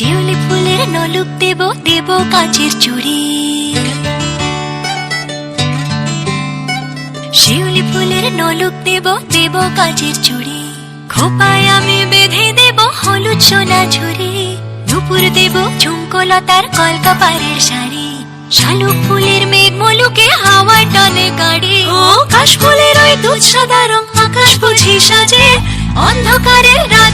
শিউলি ফুলের নলুক দেব দেব কাচের চুড়ি। শিউলি ফুলের নলুক দেব দেব কাচের চুড়ি। খোপায় আমি বেঁধে দেব হলুদ সোনা ঝুড়ি। দুপুর দেব ঝুমকোলতার কলকাপাড়ের শাড়ি। শালুক ফুলের মেঘ মলুকে হাওয়ার টানে গাড়ি। ও কাশ ফুলের ওই দুধ সাদা রং আকাশ বুঝি সাজে। অন্ধকারের রাত